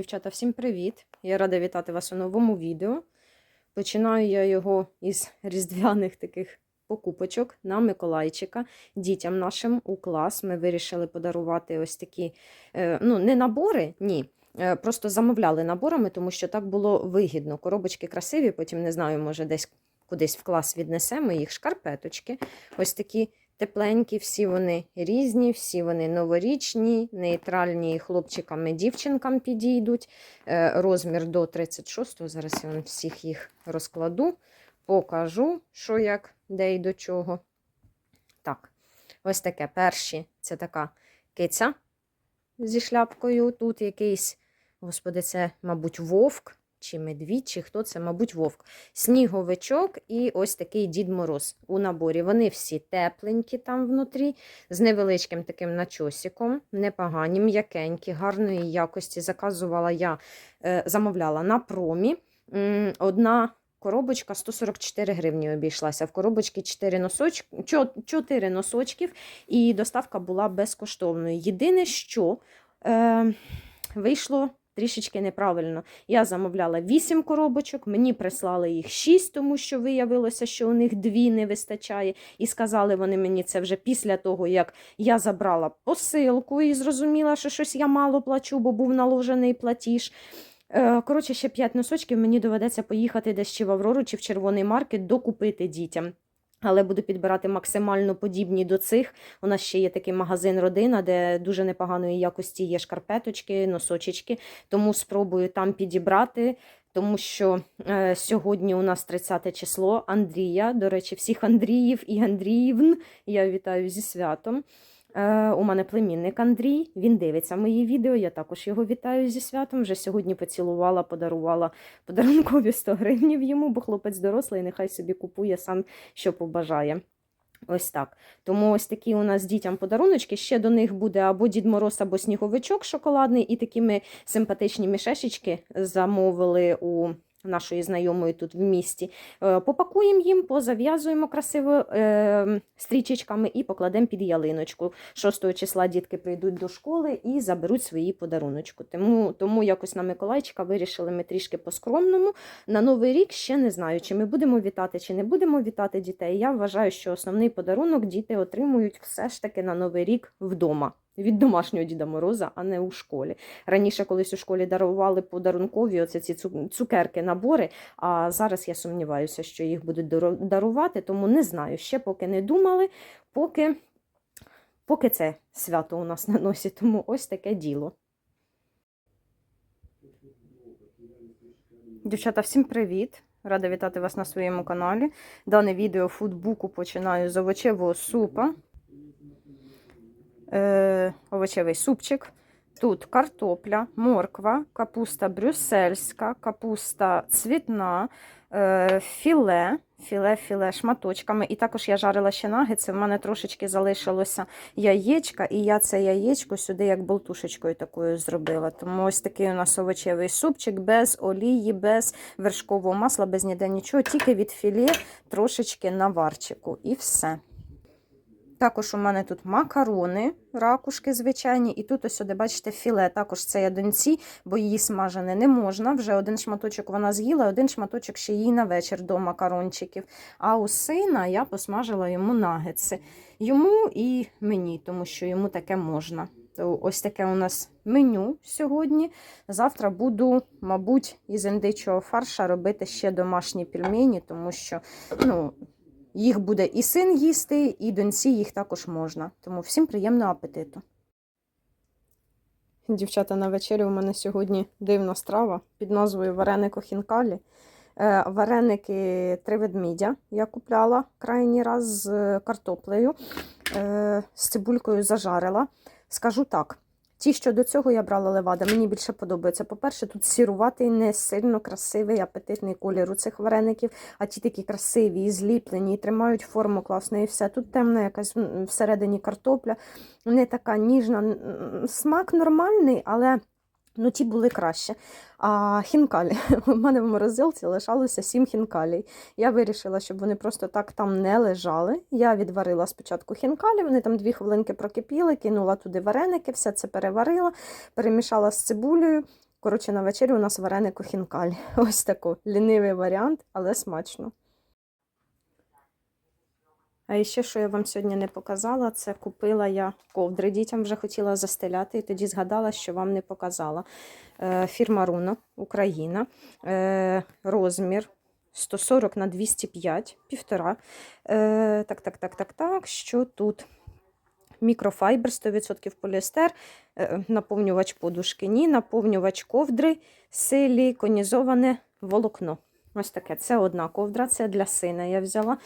Дівчата, всім привіт! Я рада вітати вас у новому відео. Починаю я його із різдвяних таких покупочок на Миколайчика. Дітям нашим у клас ми вирішили подарувати ось такі, е, ну, не набори, ні. е, Просто замовляли наборами, тому що так було вигідно. Коробочки красиві, потім не знаю, може десь кудись в клас віднесемо їх шкарпеточки. Ось такі тепленькі, всі вони різні, всі вони новорічні, нейтральні хлопчикам і дівчинкам підійдуть. Е, Розмір до 36-го. Зараз я вам всіх їх розкладу, покажу, що як, де і до чого. Так, ось таке. Перші це така киця зі шляпкою. Тут якийсь, господи, це, мабуть, вовк. Чи медвідь, чи хто це, мабуть, вовк. Сніговичок і ось такий Дід Мороз у наборі. Вони всі тепленькі там внутрі, з невеличким таким начосиком, непогані, м'якенькі, гарної якості. Заказувала я, е, замовляла на промі. Одна коробочка 144 гривні обійшлася. В коробочці 4 носочки, 4 носочків, і доставка була безкоштовною. Єдине, що е, вийшло трішечки неправильно. Я замовляла 8 коробочок, мені прислали їх 6, тому що виявилося, що у них дві не вистачає. І сказали вони мені це вже після того, як я забрала посилку і зрозуміла, що щось я мало плачу, бо був наложений платіж. Е, Коротше, ще 5 носочків мені доведеться поїхати десь чи в Аврору, чи в червоний маркет докупити дітям. Але буду підбирати максимально подібні до цих. У нас ще є такий магазин Родина, де дуже непоганої якості є шкарпеточки, носочечки. Тому спробую там підібрати. Тому що е, сьогодні у нас 30 число Андрія. До речі, всіх Андріїв і Андріївн. Я вітаю зі святом. Е, у мене племінник Андрій. Він дивиться мої відео. Я також його вітаю зі святом. Вже сьогодні поцілувала, подарувала подарункові 100 гривнів йому, бо хлопець дорослий, нехай собі купує сам, що побажає. Ось так. Тому ось такі у нас дітям подаруночки. Ще до них буде або Дід Мороз, або сніговичок шоколадний, і такі ми симпатичні мішешечки замовили у нашої знайомої тут в місті. Е, Попакуємо їм, позав'язуємо красиво е, стрічечками і покладемо під ялиночку. 6 числа дітки прийдуть до школи і заберуть свої подаруночки. Тому, тому якось на Миколайчика вирішили ми трішки по-скромному. На Новий рік ще не знаю, чи ми будемо вітати, чи не будемо вітати дітей. Я вважаю, що основний подарунок діти отримують все ж таки на Новий рік вдома. Від домашнього Діда Мороза, а не у школі. Раніше колись у школі дарували подарункові оце ці цукерки, набори, а зараз я сумніваюся, що їх будуть дарувати, тому не знаю. Ще поки не думали, поки, поки це свято у нас на носі. Тому ось таке діло. Дівчата, всім привіт! Рада вітати вас на своєму каналі. Дане відео фудбуку починаю з овочевого супа. Е, овочевий супчик. Тут картопля, морква, капуста брюссельська, капуста цвітна, е, філе, філе, філе шматочками. І також я жарила ще нагетси. В мене трошечки залишилося яєчка, і я це яєчко сюди як болтушечкою такою зробила. Тому ось такий у нас овочевий супчик без олії, без вершкового масла, без ніде нічого, тільки від філе трошечки на варчику. І все. Також у мене тут макарони, ракушки звичайні, і тут ось сюди, бачите, філе. Також це я бо її смажене не можна. Вже один шматочок вона з'їла, один шматочок ще їй на вечір до макарончиків. А у сина я посмажила йому нагетси. Йому і мені, тому що йому таке можна. То ось таке у нас меню сьогодні. Завтра буду, мабуть, із індичого фарша робити ще домашні пельмені, тому що, ну. Їх буде і син їсти, і доньці їх також можна. Тому всім приємного апетиту. Дівчата, на вечерю у мене сьогодні дивна страва під назвою Варенико хінкалі. Е, Вареники три ведмідя я купляла крайній раз з картоплею, е, з цибулькою зажарила. Скажу так. Ті, що до цього я брала левада, мені більше подобається. По-перше, тут сіруватий, не сильно красивий, апетитний колір у цих вареників, а ті такі красиві, зліплені, і тримають форму класно, і все. Тут темна якась всередині картопля, не така ніжна. Смак нормальний, але ну, ті були краще. А хінкалі, у мене в морозилці лишалося сім хінкалій. Я вирішила, щоб вони просто так там не лежали. Я відварила спочатку хінкалі, вони там дві хвилинки прокипіли, кинула туди вареники, все це переварила, перемішала з цибулею. Коротше, на вечерю у нас вареник у хінкалі. Ось тако. Лінивий варіант, але смачно. А ще, що я вам сьогодні не показала, це купила я ковдри. Дітям вже хотіла застеляти, і тоді згадала, що вам не показала. Е, Фірма Руно, Україна. Е, Розмір 140 на 205, півтора. Е, Так, так, так, так, так. Що тут? Мікрофайбер 100% поліестер, е, наповнювач подушки, ні, наповнювач ковдри, силіконізоване волокно. Ось таке. Це одна ковдра, це для сина я взяла.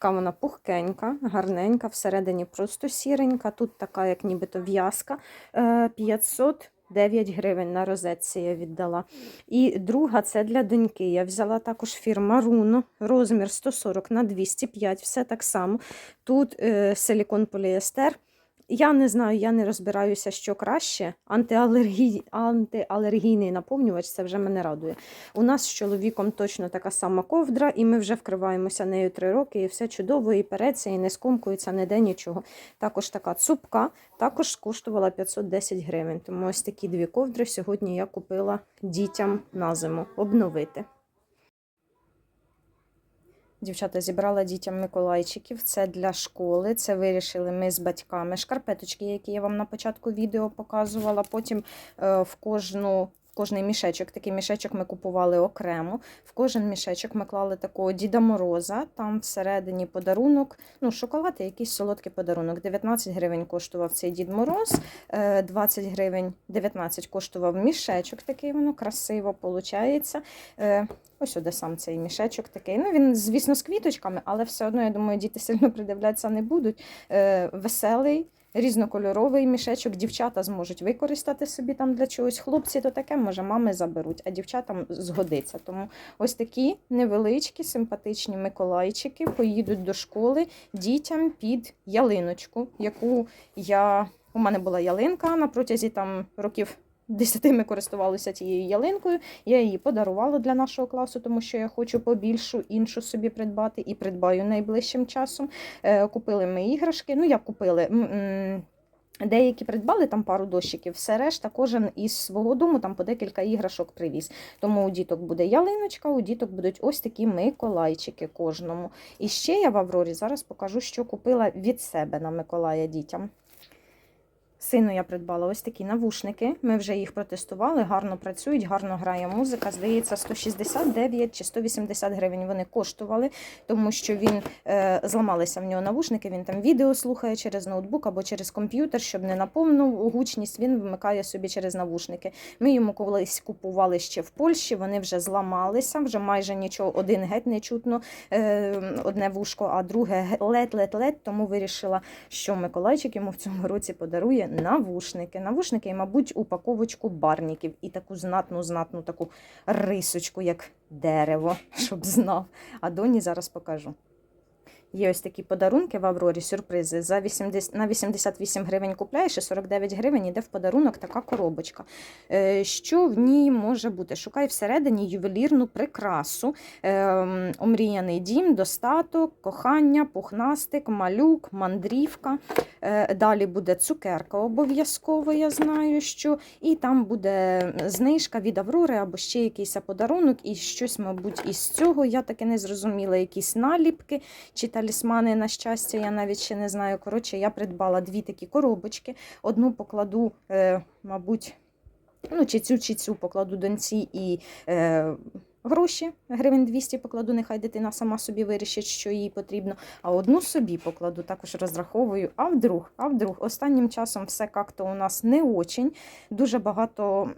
Така вона пухкенька, гарненька, всередині просто сіренька. Тут така, як нібито в'язка. Е, 509 гривень на розетці я віддала. І друга це для доньки. Я взяла також фірма Руно, розмір 140 на 205, все так само. Тут е, силікон поліестер. Я не знаю, я не розбираюся, що краще. Антиалергій, антиалергійний наповнювач це вже мене радує. У нас з чоловіком точно така сама ковдра, і ми вже вкриваємося нею три роки, і все чудово, і переться, і не скомкується ніде нічого. Також така цупка, також коштувала 510 гривень. Тому ось такі дві ковдри сьогодні я купила дітям на зиму обновити. Дівчата зібрала дітям Миколайчиків. Це для школи. Це вирішили ми з батьками. Шкарпеточки, які я вам на початку відео показувала. Потім е, в кожну. Кожний мішечок, такий мішечок ми купували окремо. В кожен мішечок ми клали такого Діда Мороза. Там всередині подарунок, ну, шоколад і якийсь солодкий подарунок. 19 гривень коштував цей Дід Мороз, е, 20 гривень, 19 коштував мішечок. Такий воно красиво виходить. Ось сюди сам цей мішечок такий. Ну, він, звісно, з квіточками, але все одно, я думаю, діти сильно придивлятися не будуть. Е, веселий, різнокольоровий мішечок. Дівчата зможуть використати собі там для чогось. Хлопці то таке, може, мами заберуть, а дівчатам згодиться. Тому ось такі невеличкі, симпатичні миколайчики поїдуть до школи дітям під ялиночку, яку я. У мене була ялинка на протязі там років. Десяти ми користувалися тією ялинкою. Я її подарувала для нашого класу, тому що я хочу побільшу іншу собі придбати і придбаю найближчим часом. Е, Купили ми іграшки. Ну, як купили. Деякі придбали там пару дощиків, все решта, кожен із свого дому там по декілька іграшок привіз. Тому у діток буде ялиночка, у діток будуть ось такі миколайчики кожному. І ще я в Аврорі зараз покажу, що купила від себе на Миколая дітям. Сину я придбала ось такі навушники. Ми вже їх протестували, гарно працюють, гарно грає музика. Здається, 169 чи 180 гривень вони коштували, тому що він е, зламалися в нього навушники. Він там відео слухає через ноутбук або через комп'ютер, щоб не на повну гучність. Він вмикає собі через навушники. Ми йому колись купували ще в Польщі. Вони вже зламалися, вже майже нічого. Один геть не чутно, е, одне вушко, а друге лед-лед-лед. Тому вирішила, що Миколайчик йому в цьому році подарує навушники. Навушники і, мабуть, упаковочку барніків і таку знатну, знатну таку рисочку, як дерево, щоб знав. А доні зараз покажу. Є ось такі подарунки в Аврорі, сюрпризи. За 80, на 88 гривень купляєш і 49 гривень іде в подарунок така коробочка. Е, Що в ній може бути? Шукай всередині ювелірну прикрасу, е, омріяний дім, достаток, кохання, пухнастик, малюк, мандрівка. Е, Далі буде цукерка обов'язково, я знаю, що. І там буде знижка від Аврори або ще якийсь подарунок, і щось, мабуть, із цього я таки не зрозуміла, якісь наліпки чи талісмани на щастя, я навіть ще не знаю. Коротше, я придбала дві такі коробочки. Одну покладу, е, мабуть, ну, чи цю, чи цю покладу доньці і. Е, Гроші гривень 200 покладу, нехай дитина сама собі вирішить, що їй потрібно. А одну собі покладу, також розраховую. А вдруг, а вдруг, останнім часом все як-то у нас не очень. Дуже багато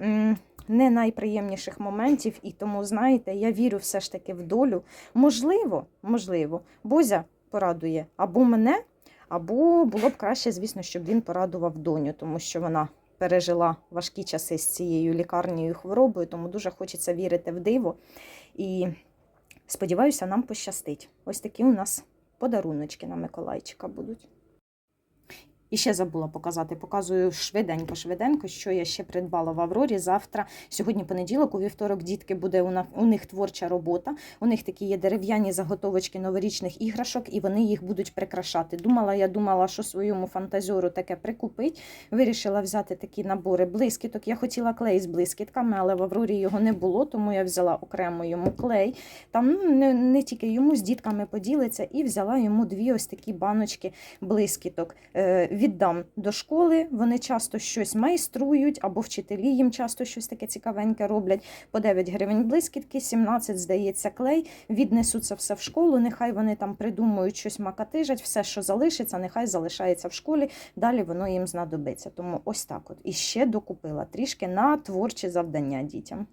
не найприємніших моментів, і тому, знаєте, я вірю все ж таки в долю. Можливо, можливо, Бозя порадує або мене, або було б краще, звісно, щоб він порадував доню, тому що вона пережила важкі часи з цією лікарнею хворобою, тому дуже хочеться вірити в диво. І сподіваюся, нам пощастить. Ось такі у нас подаруночки на Миколайчика будуть. І ще забула показати. Показую швиденько, швиденько, що я ще придбала в Аврорі. Завтра, сьогодні понеділок, у вівторок, дітки буде у на- у них творча робота. У них такі є дерев'яні заготовочки новорічних іграшок, і вони їх будуть прикрашати. Думала, я думала, що своєму фантазеру таке прикупить. Вирішила взяти такі набори блискіток. Я хотіла клей з блискітками, але в Аврорі його не було, тому я взяла окремо йому клей. Там ну, не, не тільки йому з дітками поділиться, і взяла йому дві ось такі баночки блискіток. Віддам до школи. Вони часто щось майструють, або вчителі їм часто щось таке цікавеньке роблять. По 9 гривень блискітки, 17, здається, клей. Віднесу це все в школу. Нехай вони там придумують щось макатижать, все, що залишиться, нехай залишається в школі. Далі воно їм знадобиться. Тому ось так от. І ще докупила трішки на творчі завдання дітям.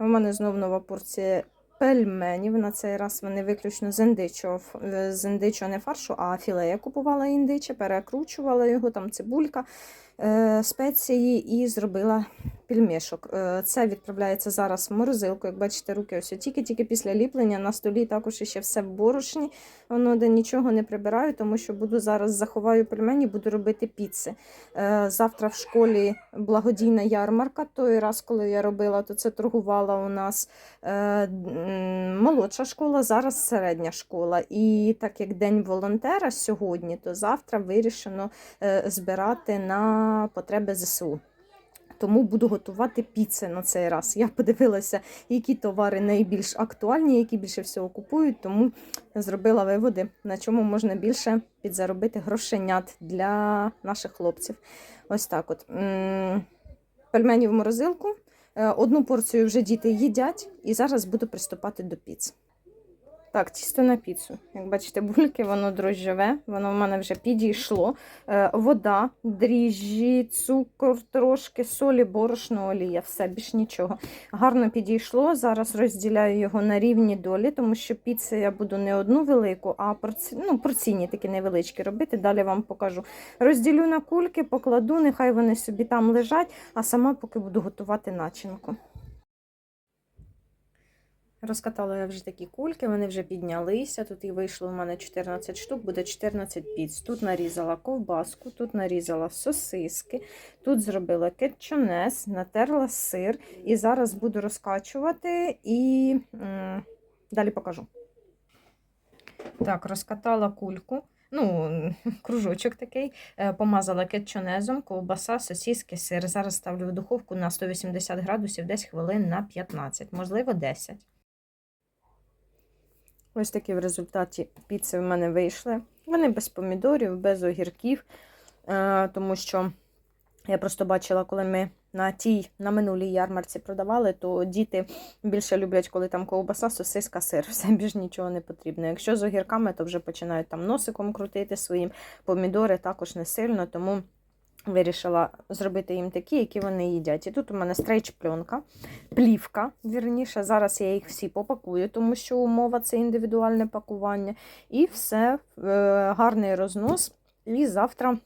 У мене знов нова порція пельменів. На цей раз вони виключно з індичого, е, з індичого не фаршу, а філе. Я купувала індиче, перекручувала його, там цибулька, спеції і зробила пельмешок. Е, Це відправляється зараз в морозилку. Як бачите, руки ось тільки-тільки після ліплення. На столі також ще все в борошні. Воно де нічого не прибираю, тому що буду зараз заховаю пельмені, буду робити піци. Е, Завтра в школі благодійна ярмарка. Той раз, коли я робила, то це торгувала у нас е, молодша школа, зараз середня школа. І так як День волонтера сьогодні, то завтра вирішено е, збирати на потреби ЗСУ. Тому буду готувати піци на цей раз. Я подивилася, які товари найбільш актуальні, які більше всього купують, тому зробила виводи, на чому можна більше підзаробити грошенят для наших хлопців. Ось так от. Пельмені в морозилку. Е, Одну порцію вже діти їдять, і зараз буду приступати до піц. Так, тісто на піцу. Як бачите, бульки, воно дрожжеве, воно в мене вже підійшло. Е, вода, дріжджі, цукор, трошки, солі, борошно, олія. Все, більш нічого. Гарно підійшло. Зараз розділяю його на рівні долі, тому що піци я буду не одну велику, а порці... ну, порційні такі невеличкі робити. Далі вам покажу. Розділю на кульки, покладу, нехай вони собі там лежать, а сама поки буду готувати начинку. Розкатала я вже такі кульки, вони вже піднялися. Тут і вийшло у мене 14 штук, буде 14 піц. Тут нарізала ковбаску, тут нарізала сосиски, тут зробила кетчунес, натерла сир. І зараз буду розкачувати і м, далі покажу. Так, розкатала кульку. Ну, кружочок такий, Е, помазала кетчунезом, ковбаса, сосиски, сир. Зараз ставлю в духовку на 180 градусів, десь хвилин на 15, можливо, 10. Ось такі в результаті піци в мене вийшли. Вони без помідорів, без огірків, е, тому що я просто бачила, коли ми на тій, на минулій ярмарці продавали, то діти більше люблять, коли там ковбаса, сосиска, сир. Все більш нічого не потрібно. Якщо з огірками, то вже починають там носиком крутити своїм. Помідори також не сильно, тому вирішила зробити їм такі, які вони їдять. І тут у мене стрейч-пленка, плівка, вірніше. Зараз я їх всі попакую, тому що умова це індивідуальне пакування. І все, е, гарний рознос. І завтра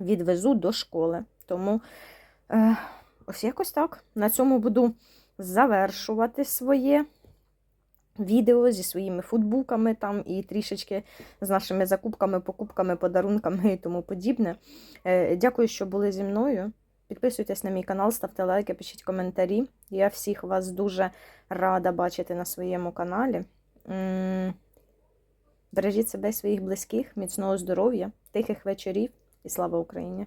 відвезу до школи. Тому е, ось якось так. На цьому буду завершувати своє відео зі своїми футбуками там і трішечки з нашими закупками, покупками, подарунками і тому подібне. Е, дякую, що були зі мною. Підписуйтесь на мій канал, ставте лайки, пишіть коментарі. Я всіх вас дуже рада бачити на своєму каналі. Бережіть себе і своїх близьких, міцного здоров'я, тихих вечорів і слава Україні!